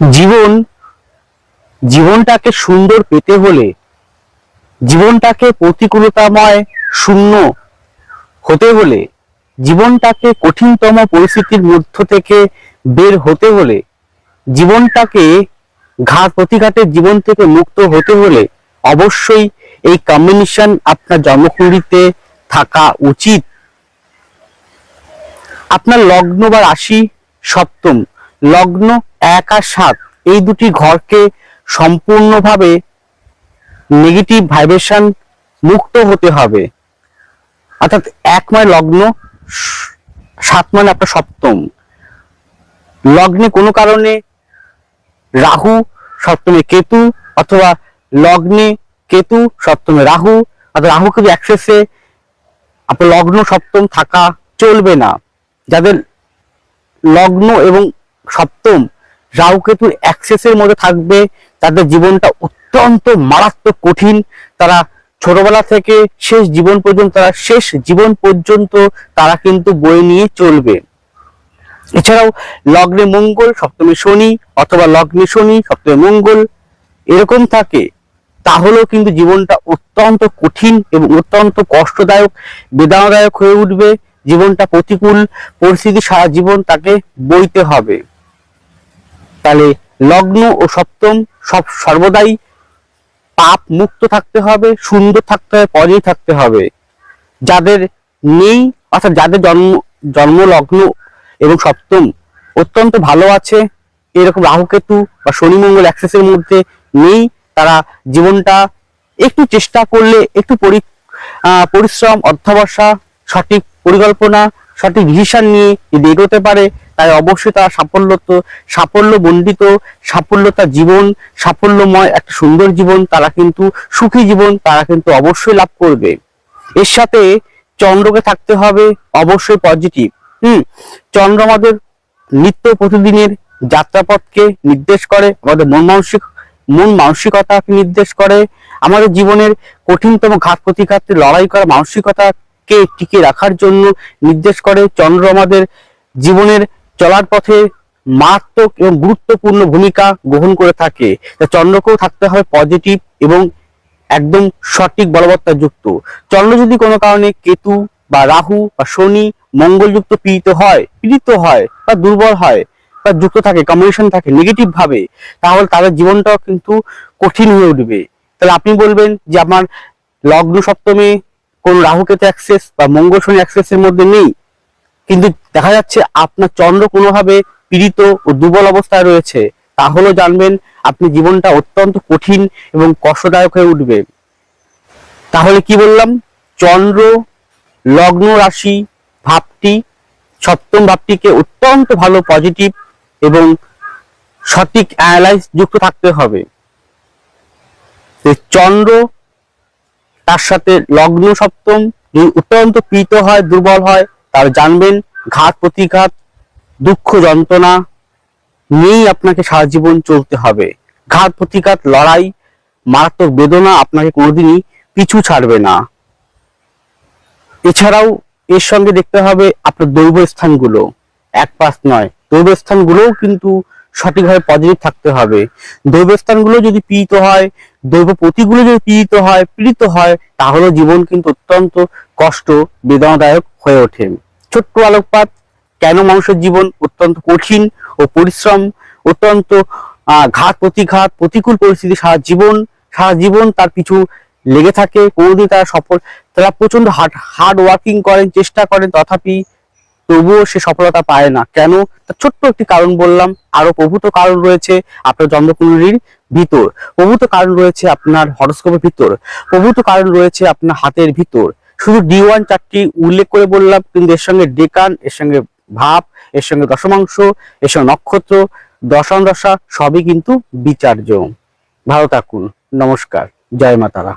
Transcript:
জীবন, জীবনটাকে সুন্দর পেতে হলে জীবনটাকে প্রতিকূলতাময় শূন্য হতে হলে, জীবনটাকে কঠিনতম পরিস্থিতির মধ্য থেকে বের হতে হলে, জীবনটাকে ঘাট প্রতিঘাতের জীবন থেকে মুক্ত হতে হলে অবশ্যই এই কম্বিনেশন আপনার জন্মকুণ্ডলিতে থাকা উচিত। আপনার লগ্ন বা রাশি সপ্তম। লগ্ন এক আর সাত, এই দুটি ঘরকে সম্পূর্ণভাবে নেগেটিভ ভাইব্রেশন মুক্ত হতে হবে। অর্থাৎ এক মানে লগ্ন, সাত মানে আপনার সপ্তম। লগ্নে কোনো কারণে রাহু, সপ্তমে কেতু অথবা লগ্নে কেতু, সপ্তমে রাহু অথবা রাহু কেতু অ্যাক্সেসে আপনার লগ্ন, সপ্তম থাকা চলবে না। যাদের লগ্ন এবং সপ্তম রাহু কেতুর অ্যাক্সেসের মধ্যে থাকবে, তাদের জীবনটা অত্যন্ত মারাত্মক কঠিন। তারা ছোটবেলা থেকে শেষ জীবন পর্যন্ত, তারা শেষ জীবন পর্যন্ত তারা কিন্তু বই নিয়ে চলবে। এছাড়াও লগ্নে মঙ্গল, সপ্তমে শনি অথবা লগ্নে শনি, সপ্তমে মঙ্গল এরকম থাকে, তাহলেও কিন্তু জীবনটা অত্যন্ত কঠিন এবং অত্যন্ত কষ্টদায়ক, বেদনাদায়ক হয়ে উঠবে। জীবনটা প্রতিকূল, পরিস্থিতি সারা জীবন তাকে বইতে হবে। তাহলে লগ্ন ও সপ্তম সব সর্বদাই পাপ মুক্ত থাকতে হবে, সুন্দর থাকতে হবে পজিটিভ থাকতে হবে। যাদের নেই, অর্থাৎ যাদের জন্ম জন্ম লগ্ন এবং সপ্তম অত্যন্ত ভালো আছে, এরকম রাহুকেতু বা শনি মঙ্গল অ্যাক্সেসের মধ্যে নেই, তারা জীবনটা একটু চেষ্টা করলে, একটু পরি পরিশ্রম, অধ্যবসা, সঠিক পরিকল্পনা সঠিক ডিসিশন নিয়ে যদি এগোতে পারে, তাই অবশ্যই তারা সাফল্য তো, সাফল্য বন্ডিত সাফল্যতা জীবন, সাফল্যময় একটা সুন্দর জীবন তারা কিন্তু, সুখী জীবন তারা কিন্তু অবশ্যই লাভ করবে। এর সাথে চন্দ্রকে থাকতে হবে অবশ্যই পজিটিভ হুম, চন্দ্র আমাদের নিত্য প্রতিদিনের যাত্রাপথকে নির্দেশ করে, আমাদের মন মানসিক, মন মানসিকতাকে নির্দেশ করে, আমাদের জীবনের কঠিনতম ঘাত প্রতিঘাতে লড়াই করা মানসিকতাকে টিকে রাখার জন্য নির্দেশ করে। চন্দ্র আমাদের জীবনের চলার পথে মারাত্মক এবং গুরুত্বপূর্ণ ভূমিকা গ্রহণ করে থাকে। চন্দ্রকেও থাকতে হবে পজিটিভ এবং একদম সঠিক বলবত্তা যুক্ত চন্দ্র যদি কোনো কারণে কেতু বা রাহু বা শনি মঙ্গলযুক্ত পীড়িত হয় পীড়িত হয় বা দুর্বল হয় বা যুক্ত থাকে কম্বিনেশন থাকে নেগেটিভ ভাবে, তাহলে তাদের জীবনটাও কিন্তু কঠিন হয়ে উঠবে। তাহলে আপনি বলবেন যে আমার লগ্ন সপ্তমে কোন রাহু কেতু অ্যাক্সেস বা মঙ্গল শনি অ্যাক্সেসের মধ্যে নেই। কিন্তু দেখা যাচ্ছে আপনার চন্দ্র কোনোভাবে পীড়িত ও দুর্বল অবস্থায় রয়েছে। তাহলেও জানবেন আপনি জীবনটা অত্যন্ত কঠিন এবং কষ্টদায়ক হয়ে উঠবে। তাহলে কি বললাম? চন্দ্র, লগ্ন রাশি, ভাবটি, সপ্তম ভাবটিকে অত্যন্ত ভালো পজিটিভ এবং সঠিক অ্যানালাইজ যুক্ত থাকতে হবে। চন্দ্র তার সাথে লগ্ন সপ্তম, যদি অত্যন্ত পীড়িত হয়, দুর্বল হয়, তার জানবেন ঘাত, প্রতিঘাত, দুঃখ, যন্ত্রণা নিয়েই আপনাকে সারা জীবন চলতে হবে। ঘাত, প্রতিঘাত, লড়াই, মারাত্মক বেদনা আপনাকে কোনোদিনই পিছু ছাড়বে না। এছাড়াও এর সঙ্গে দেখতে হবে আপনার দৈব স্থানগুলো। এক পাশ নয়, দৈব স্থানগুলোও কিন্তু সঠিকভাবে পজিটিভ থাকতে হবে। দৈব স্থানগুলো যদি পীড়িত হয় দৈব প্রতিগুলো যদি পীড়িত হয় পীড়িত হয়, তাহলে জীবন কিন্তু অত্যন্ত কষ্ট, বেদনাদায়ক হয়ে ওঠে। ছোট্ট আলোকপাত, কেন মানুষের জীবন অত্যন্ত কঠিন ও পরিশ্রম, অত্যন্ত ঘাত প্রতিঘাত, প্রতিকূল পরিস্থিতি সারা জীবন সারা জীবন তার পিছু লেগে থাকে। কোনোদিন তারা সফল, তারা প্রচণ্ড হার্ড হার্ড ওয়ার্কিং করেন, চেষ্টা করেন, তথাপি তবুও সে সফলতা পায় না। কেন? তার ছোট্ট একটি কারণ বললাম। আরও প্রভূত কারণ রয়েছে। আপনার জন্মকুণ্ডলীর ভিতর। প্রভূত কারণ রয়েছে আপনার হরস্কোপের ভিতর। প্রভূত কারণ রয়েছে আপনার হাতের ভিতর। শুধু ডি ওয়ান চারটি উল্লেখ করে বললাম, কিন্তু এর সঙ্গে ডেকান, এর সঙ্গে ভাব, এর সঙ্গে দশমাংশ, এর সঙ্গে নক্ষত্র, দশম দশা, সবই কিন্তু বিচার্য। ভালো থাকুন। নমস্কার। জয় মাতারা।